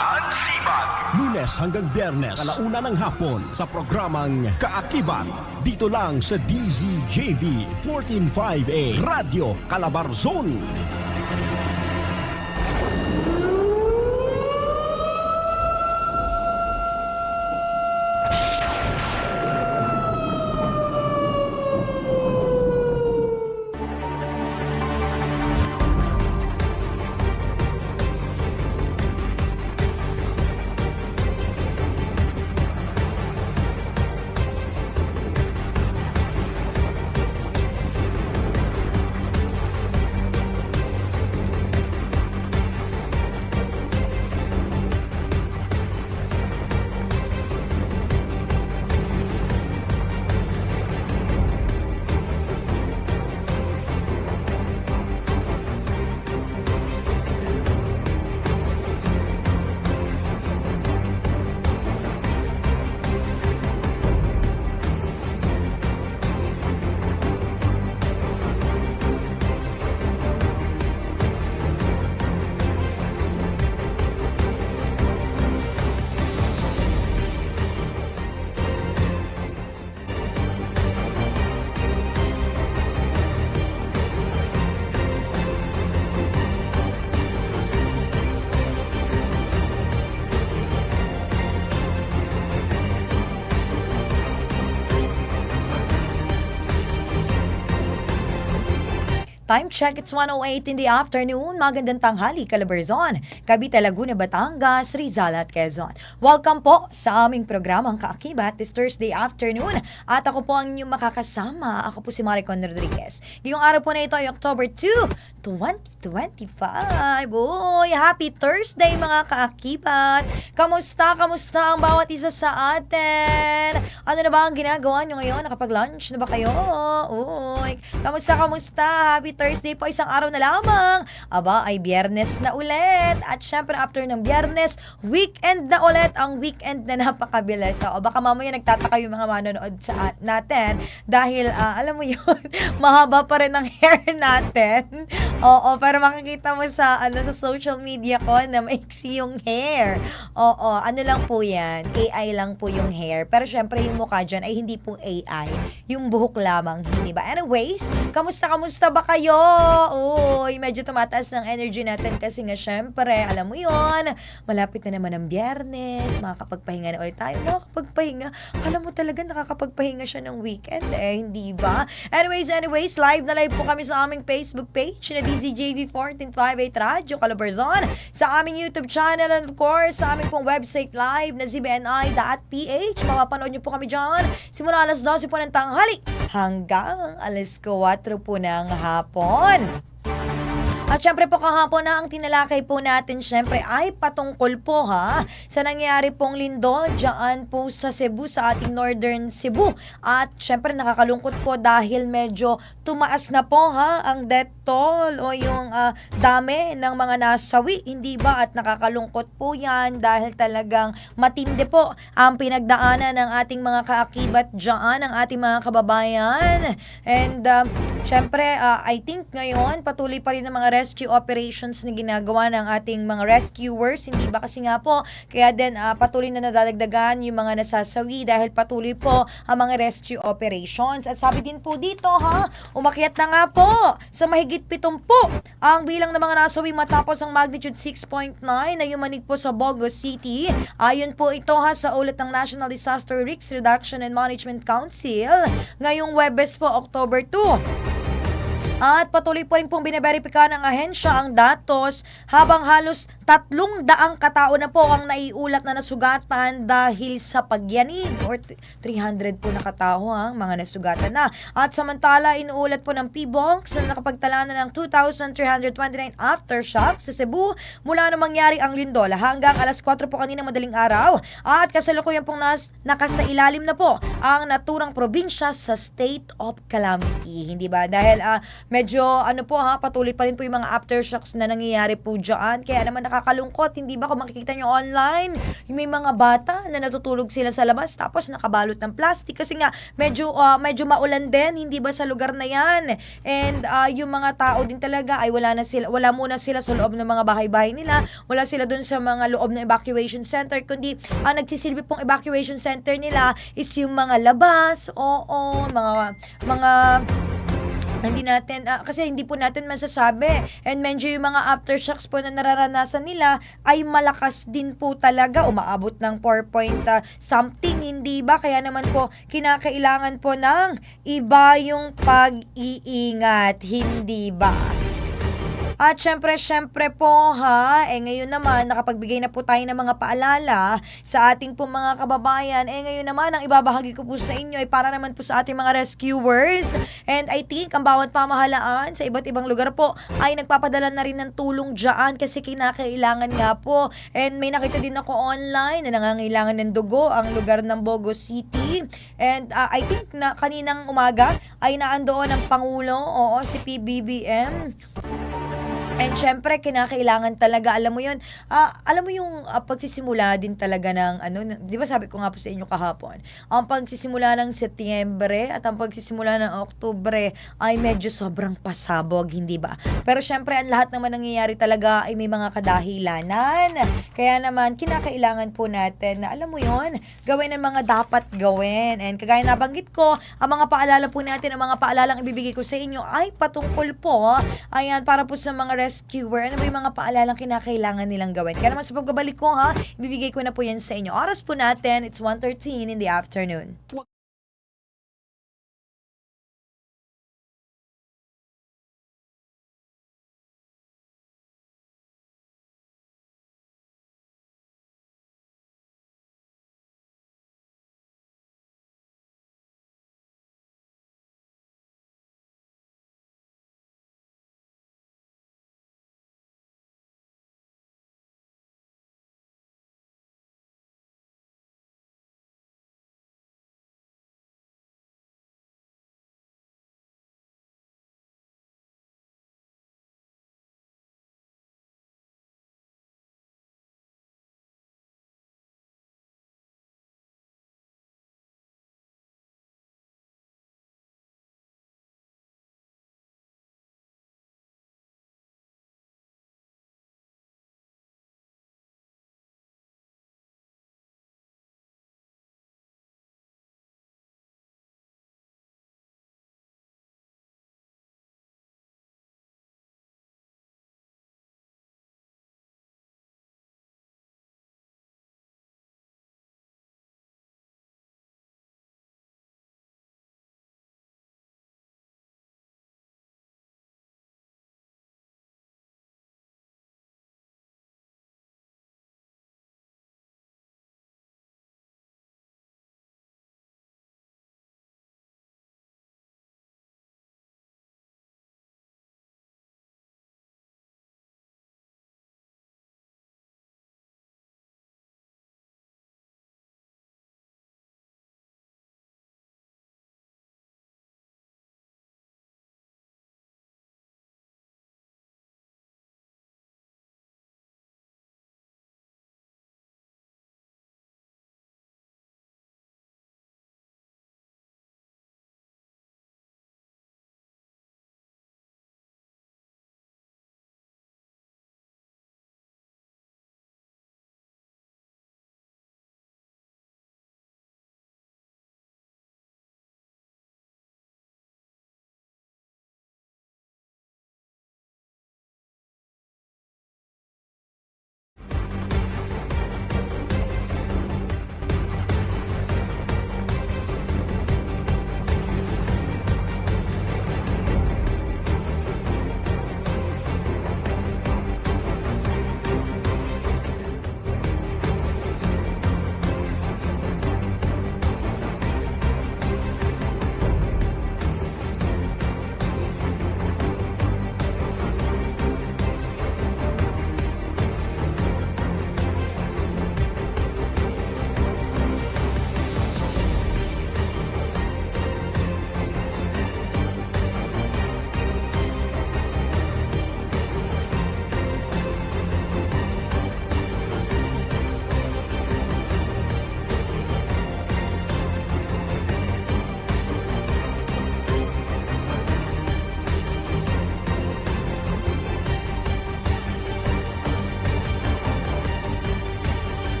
Ann Sibag. Lunes hanggang Biyernes, alauna ng hapon sa programang Kaakibat. Dito lang sa DZJV 145A Radio Calabarzon. Time check, it's 108 in the afternoon. Magandang tanghali, Calabarzon, Cavite, Laguna, Batangas, Rizal at Quezon. Welcome po sa aming programang Kaakibat this Thursday afternoon. At ako po ang inyong makakasama. Ako po si Maricon Rodriguez. Ngayong araw po na ito ay October 2, 2025. Uy, happy Thursday mga Kaakibat. Kamusta, kamusta ang bawat isa sa atin? Ano na ba ang ginagawa nyo ngayon? Nakapag-lunch na ba kayo? Uy, kamusta, kamusta? Happy Thursday po, isang araw na lamang. Aba, ay biyernes na ulit. At syempre, after ng biyernes, weekend na ulit. Ang weekend na napakabilis. O baka mamaya nagtataka yung mga manonood sa natin dahil, ah, alam mo yun, mahaba pa rin ang hair natin. Oo, pero makikita mo sa, ano, sa social media ko na maiksi yung hair. Oo, ano lang po yan, AI lang po yung hair. Pero syempre, yung mukha dyan ay hindi po AI. Yung buhok lamang, hindi ba? Anyways, kamusta, kamusta ba kayo? Uy, medyo tumataas ng energy natin kasi nga syempre, alam mo yon malapit na naman ang biyernes, makakapagpahinga na ulit tayo. Nakakapagpahinga. Kala mo talaga nakakapagpahinga siya ng weekend eh, hindi ba? Anyways, anyways, live na live po kami sa aming Facebook page na DZJV 1458 Radio Calabarzon, sa aming YouTube channel and of course, sa aming pong website live na zbni.ph. Mapapanood niyo po kami dyan simula alas 12 po ng tanghali hanggang alas 4 po ng hapon. At syempre po kahapon na ang tinalakay po natin syempre ay patungkol po ha sa nangyari pong lindo dyan po sa Cebu, sa ating Northern Cebu. At syempre nakakalungkot po dahil medyo tumaas na po ha ang death toll o yung ah, dami ng mga nasawi. Hindi ba? At nakakalungkot po yan dahil talagang matindi po ang pinagdaanan ng ating mga kaakibat dyan, ng ating mga kababayan. And um, syempre, ah, I think ngayon patuloy pa rin ang mga rescue operations na ginagawa ng ating mga rescuers. Hindi ba kasi nga po, kaya din ah, patuloy na nadadagdagan yung mga nasasawi dahil patuloy po ang mga rescue operations. At sabi din po dito ha, umakyat na nga po sa mahigit 70 ang bilang ng mga nasawi matapos ang magnitude 6.9 na yumanig po sa Bogo City. Ayon po ito ha sa ulat ng National Disaster Risk Reduction and Management Council ngayong Webes po October 2. At patuloy po rin pong binaberipika ng ahensya ang datos habang halos tatlong daang katao na po ang naiulat na nasugatan dahil sa pagyanig or t- 300 po na katao ang mga nasugatan na. At samantala inuulat po ng PBONX na nakapagtala na ng 2,329 aftershocks sa Cebu mula nang mangyari ang lindola hanggang alas 4 po kanina madaling araw. At kasalukuyan pong nas, nakasailalim na po ang naturang probinsya sa state of calamity. Hindi ba? Dahil ah, medyo ano po ha, patuloy pa rin po yung mga aftershocks na nangyayari po dyan. Kaya naman nakakalungkot, hindi ba kung makikita nyo online, yung may mga bata na natutulog sila sa labas tapos nakabalot ng plastic kasi nga medyo ah, medyo maulan din, hindi ba sa lugar na yan. And ah, yung mga tao din talaga ay wala na sila, wala muna sila sa loob ng mga bahay-bahay nila, wala sila dun sa mga loob ng evacuation center, kundi ang nagsisilbi pong evacuation center nila is yung mga labas, oo, mga mga hindi natin, ah, kasi hindi po natin masasabi. And medyo yung mga aftershocks po na nararanasan nila ay malakas din po talaga. Umaabot ng 4 point ah, something, hindi ba? Kaya naman po, kinakailangan po ng iba yung pag-iingat, hindi ba? At syempre, syempre po ha, eh ngayon naman, nakapagbigay na po tayo ng mga paalala sa ating po mga kababayan. Eh ngayon naman, ang ibabahagi ko po sa inyo ay para naman po sa ating mga rescuers. And I think, ang bawat pamahalaan sa iba't ibang lugar po ay nagpapadala na rin ng tulong dyan kasi kinakailangan nga po. And may nakita din ako online na nangangailangan ng dugo ang lugar ng Bogo City. And ah, I think na kaninang umaga ay naandoon ang Pangulo, oo, si PBBM. And syempre, kinakailangan talaga, alam mo yun, ah, alam mo yung ah, pagsisimula din talaga ng, ano, di ba sabi ko nga po sa inyo kahapon, ang pagsisimula ng Setyembre at ang pagsisimula ng Oktubre ay medyo sobrang pasabog, hindi ba? Pero syempre, ang lahat naman nangyayari talaga ay may mga kadahilanan. Kaya naman, kinakailangan po natin na, alam mo yun, gawin ang mga dapat gawin. And kagaya nabanggit ko, ang mga paalala po natin, ang mga paalalang ibibigay ko sa inyo ay patungkol po, ayan, para po sa mga rescuer, ano ba yung mga paalalang kinakailangan nilang gawin. Kaya naman sa pagbabalik ko ha, ibibigay ko na po yan sa inyo. Oras po natin, it's 1.13 in the afternoon.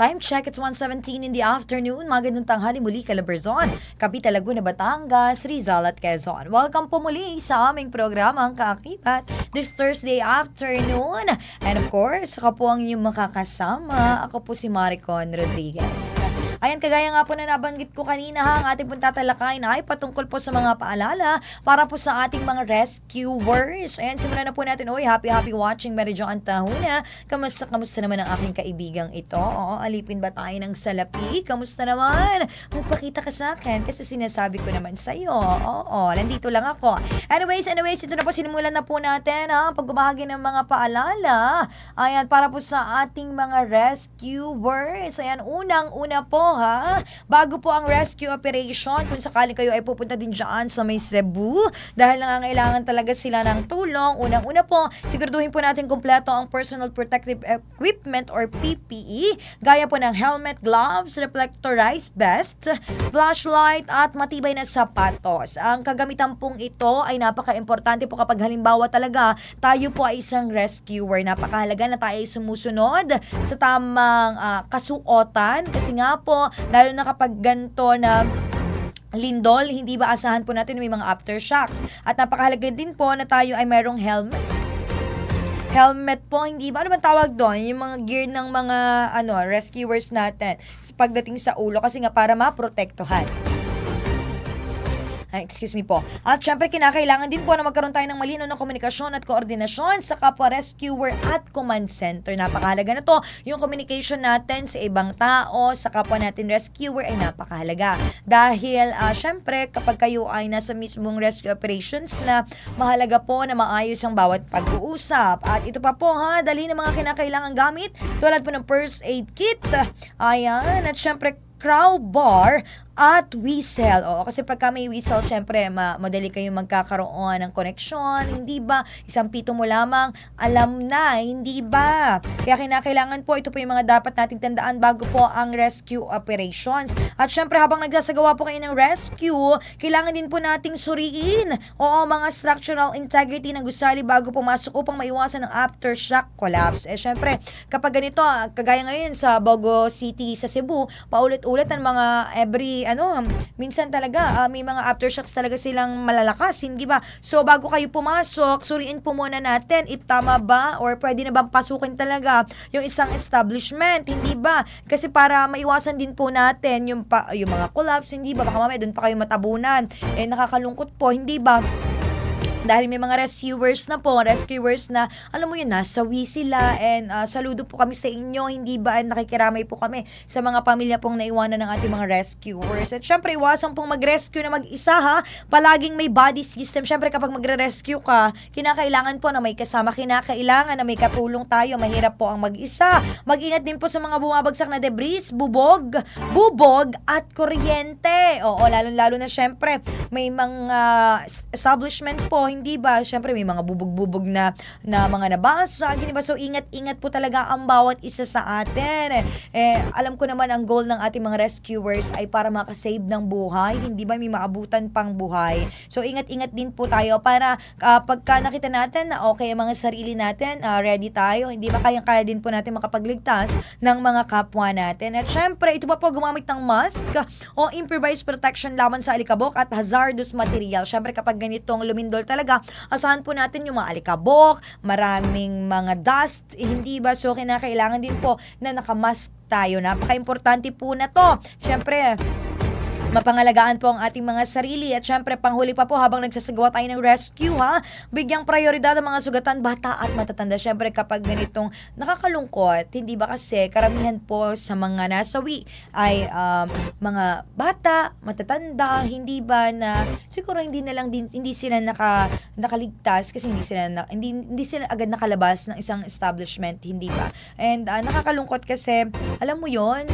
Time check, it's 1.17 in the afternoon. Magandang tanghali muli, Calabarzon, Cavite, Laguna, Batangas, Rizal at Quezon. Welcome po muli sa aming programang Kaakibat this Thursday afternoon. And of course, ako po ang inyong makakasama. Ako po si Maricon Rodriguez. Ayan, kagaya nga po na nabanggit ko kanina ha, ang ating pong tatalakayin ay patungkol po sa mga paalala para po sa ating mga rescuers. Ayan, simulan na po natin. Uy, happy, happy watching, Mary Jo Antahuna. Kamusta, kamusta naman ang aking kaibigang ito? Oo, alipin ba tayo ng salapi? Kamusta naman? Magpakita ka sa akin kasi sinasabi ko naman sa'yo. Oo, nandito lang ako. Anyways, anyways, ito na po, sinimulan na po natin ha, pagbabahagi ng mga paalala. Ayan, para po sa ating mga rescuers. Ayan, unang-una po ha, bago po ang rescue operation, kung sakaling kayo ay pupunta din dyan sa may Cebu, dahil nangangailangan talaga sila ng tulong, unang-una po, siguraduhin po natin kumpleto ang personal protective equipment or PPE, gaya po ng helmet, gloves, reflectorized vest, flashlight, at matibay na sapatos. Ang kagamitan pong ito ay napaka-importante po kapag halimbawa talaga tayo po ay isang rescuer. Napakahalaga na tayo ay sumusunod sa tamang ah, kasuotan kasi nga po, lalo na kapag ganito na lindol, hindi ba asahan po natin na may mga aftershocks. At napakahalaga din po na tayo ay mayroong helmet helmet po, hindi ba? Ano bang tawag doon? Yung mga gear ng mga ano rescuers natin sa pagdating sa ulo kasi nga para maprotektuhan. Excuse me po. At syempre, kinakailangan din po na magkaroon tayo ng malino ng komunikasyon at koordinasyon sa kapwa rescuer at command center. Napakahalaga na to. Yung communication natin sa ibang tao, sa kapwa natin rescuer ay napakahalaga. Dahil, ah, syempre, kapag kayo ay nasa mismong rescue operations na mahalaga po na maayos ang bawat pag-uusap. At ito pa po ha, dali ng mga kinakailangan gamit tulad po ng first aid kit. Ayan, at syempre, crowbar at whistle. Oo, kasi pagka may whistle, syempre, ma madali kayong magkakaroon ng koneksyon. Hindi ba? Isang pito mo lamang, alam na. Hindi ba? Kaya kinakailangan po, ito po yung mga dapat nating tandaan bago po ang rescue operations. At syempre, habang nagsasagawa po kayo ng rescue, kailangan din po nating suriin. Oo, mga structural integrity ng gusali bago pumasok upang maiwasan ang aftershock collapse. Eh, syempre, kapag ganito, kagaya ngayon sa Bogo City sa Cebu, paulit-ulit ang mga every ano, minsan talaga ah, may mga aftershocks talaga silang malalakas, hindi ba? So bago kayo pumasok, suriin po muna natin if tama ba or pwede na bang pasukin talaga yung isang establishment, hindi ba? Kasi para maiwasan din po natin yung pa, yung mga collapse, hindi ba? Baka mamaya doon pa kayo matabunan. Eh nakakalungkot po, hindi ba? Dahil may mga rescuers na po, rescuers na, alam mo yun, nasawi sila and ah, saludo po kami sa inyo, hindi ba nakikiramay po kami sa mga pamilya pong naiwanan ng ating mga rescuers. At syempre, iwasan pong mag-rescue na mag-isa ha, palaging may body system. Syempre, kapag magre-rescue ka, kinakailangan po na may kasama, kinakailangan na may katulong tayo, mahirap po ang mag-isa. Mag-ingat din po sa mga bumabagsak na debris, bubog, bubog at kuryente. Oo, lalo-lalo na syempre, may mga establishment po, hindi ba? Syempre may mga bubog-bubog na na mga nabasa, hindi ba? So ingat-ingat po talaga ang bawat isa sa atin. Eh, alam ko naman ang goal ng ating mga rescuers ay para makasave ng buhay, hindi ba? May maabutan pang buhay. So ingat-ingat din po tayo para ah, pagka nakita natin na okay ang mga sarili natin, ah, ready tayo, hindi ba? Kayang-kaya din po natin makapagligtas ng mga kapwa natin. At syempre, ito pa po gumamit ng mask o improvised protection laban sa alikabok at hazardous material. Syempre, kapag ganitong lumindol talaga, asahan po natin yung mga alikabok, maraming mga dust, eh, hindi ba? So, kinakailangan din po na nakamask tayo. Napaka-importante po na to. Syempre, mapangalagaan po ang ating mga sarili. At syempre panghuli pa po habang nagsasagawa tayo ng rescue ha? Bigyang prioridad ang mga sugatan bata at matatanda. Syempre kapag ganitong nakakalungkot hindi ba kasi karamihan po sa mga nasawi ay um, mga bata matatanda hindi ba na siguro hindi na lang din hindi sila naka nakaligtas kasi hindi sila na, hindi hindi sila agad nakalabas ng isang establishment hindi ba? And ah, nakakalungkot kasi alam mo yon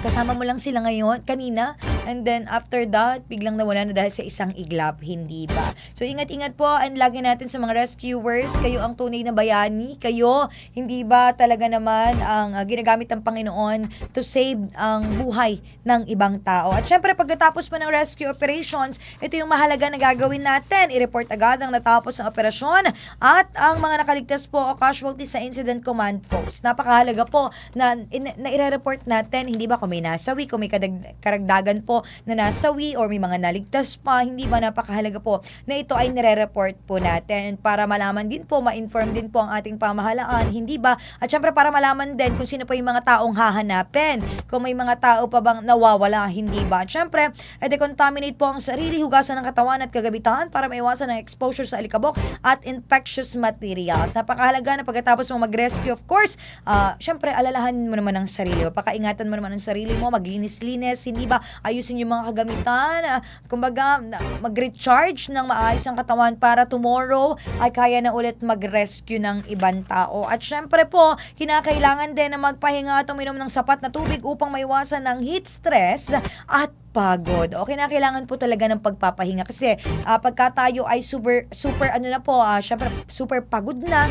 kasama mo lang sila ngayon, kanina, And then after that, biglang nawala na dahil sa isang iglap, hindi ba? So ingat-ingat po and lagi natin sa mga rescuers, kayo ang tunay na bayani, kayo, hindi ba talaga naman ang uh, ginagamit ng Panginoon to save ang buhay ng ibang tao. At syempre, pagkatapos po ng rescue operations, ito yung mahalaga na gagawin natin. I-report agad ang natapos ng operasyon at ang mga nakaligtas po o casualties sa Incident Command Post. Napakahalaga po na, in, na i-report natin, hindi ba may nasawi, kung may kadag, karagdagan po na nasawi or may mga naligtas pa, hindi ba napakahalaga po na ito ay nire-report po natin para malaman din po, ma-inform din po ang ating pamahalaan, hindi ba? At syempre para malaman din kung sino po yung mga taong hahanapin, kung may mga tao pa bang nawawala, hindi ba? At syempre, i-decontaminate po ang sarili, hugasan ng katawan at kagabitan para maiwasan ang exposure sa alikabok at infectious materials. Napakahalaga na pagkatapos mo mag-rescue, of course, ah, syempre alalahanin mo naman ang sarili mo, pakaingatan mo naman ang sarili mo, maglinis-linis, hindi ba? Ayusin yung mga kagamitan, kumbaga, na- mag-recharge ng maayos ang katawan para tomorrow ay kaya na ulit mag-rescue ng ibang tao. At syempre po, kinakailangan din na magpahinga at uminom ng sapat na tubig upang maiwasan ng heat stress at pagod. O kailangan po talaga ng pagpapahinga kasi ah, pagka tayo ay super super ano na po, ah, syempre super pagod na,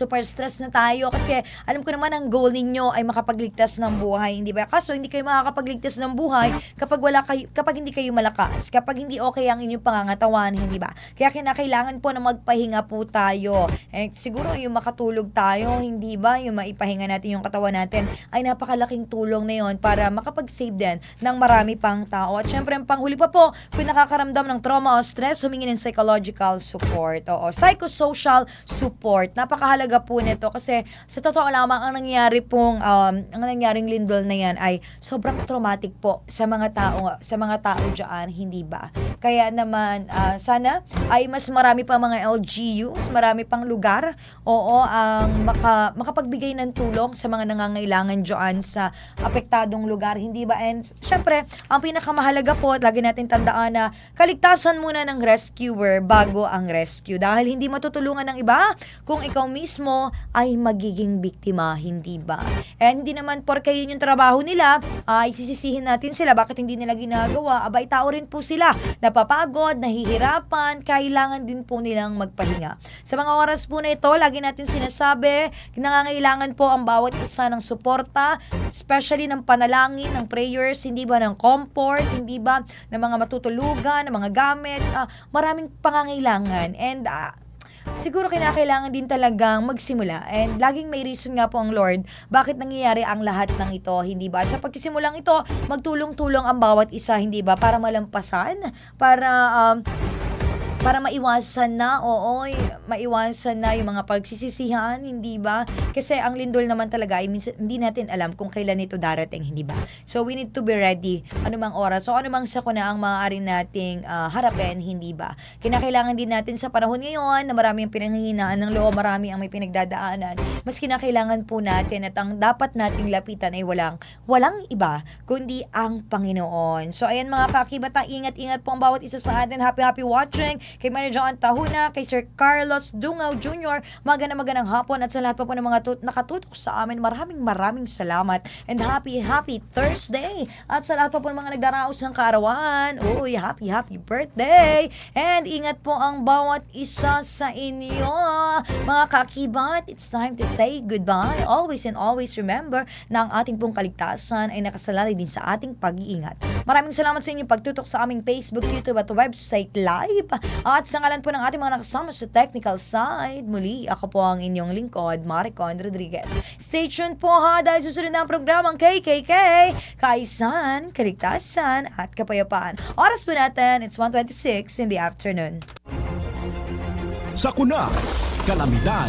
super stress na tayo kasi alam ko naman ang goal ninyo ay makapagligtas ng buhay, hindi ba? Kaso hindi kayo makakapagligtas ng buhay kapag wala kayo kapag hindi kayo malakas, kapag hindi okay ang inyong pangangatawan, hindi ba? Kaya kinakailangan po na magpahinga po tayo. Eh, siguro yung makatulog tayo, hindi ba? Yung maipahinga natin yung katawan natin ay napakalaking tulong na yon para makapag-save din ng marami pang tao. At syempre, ang panghuli pa po, kung nakakaramdam ng trauma o stress, humingi ng psychological support. Oo, psychosocial support. Napakahalaga po nito kasi sa totoo lamang ang nangyari pong um, ang nangyaring lindol na yan ay sobrang traumatic po sa mga tao sa mga tao diyan, hindi ba? Kaya naman ah, sana ay mas marami pa mga LGUs, marami pang lugar, oo, ang maka, makapagbigay ng tulong sa mga nangangailangan diyan sa apektadong lugar, hindi ba? And syempre, ang pinakamahalaga po, at lagi natin tandaan na kaligtasan muna ng rescuer bago ang rescue dahil hindi matutulungan ng iba kung ikaw mismo ay magiging biktima, hindi ba? And hindi naman porke yun yung trabaho nila, ay sisisihin natin sila bakit hindi nila ginagawa. Abay, tao rin po sila. Napapagod, nahihirapan, kailangan din po nilang magpahinga. Sa mga oras po na ito, lagi natin sinasabi, nangangailangan po ang bawat isa ng suporta, especially ng panalangin, ng prayers, hindi ba ng comfort, hindi ba ng mga matutulugan, ng mga gamit, ah, maraming pangangailangan. And ah, siguro kinakailangan din talagang magsimula. And laging may reason nga po ang Lord bakit nangyayari ang lahat ng ito, hindi ba? Sa pagsisimulang ito, magtulong-tulong ang bawat isa, hindi ba? Para malampasan, para um, para maiwasan na, oo, maiwasan na yung mga pagsisisihan, hindi ba? Kasi ang lindol naman talaga ay minsan, hindi natin alam kung kailan ito darating, hindi ba? So we need to be ready anumang oras. So anumang sakuna ang maaari nating ah, harapin, hindi ba? Kinakailangan din natin sa panahon ngayon na marami ang pinanghihinaan ng loob, marami ang may pinagdadaanan. Mas kinakailangan po natin at ang dapat nating lapitan ay walang walang iba kundi ang Panginoon. So ayan mga kakibata, ingat-ingat po ang bawat isa sa atin. Happy happy watching kay Mary Joan Tahuna, kay Sir Carlos Dungaw Jr. Magandang magandang hapon at sa lahat pa po ng mga tut- nakatutok sa amin. Maraming maraming salamat and happy happy Thursday. At sa lahat pa po ng mga nagdaraos ng kaarawan, uy, happy happy birthday. And ingat po ang bawat isa sa inyo. Mga kakibat, it's time to say goodbye. Always and always remember na ang ating pong kaligtasan ay nakasalalay din sa ating pag-iingat. Maraming salamat sa inyong pagtutok sa aming Facebook, YouTube at website live. At sa ngalan po ng ating mga nakasama sa technical side, muli ako po ang inyong lingkod, Maricon Rodriguez. Stay tuned po ha dahil susunod na ang programang KKK, Kaisan, Kaligtasan at Kapayapaan. Oras po natin, it's 1.26 in the afternoon. Sakuna, kalamidad,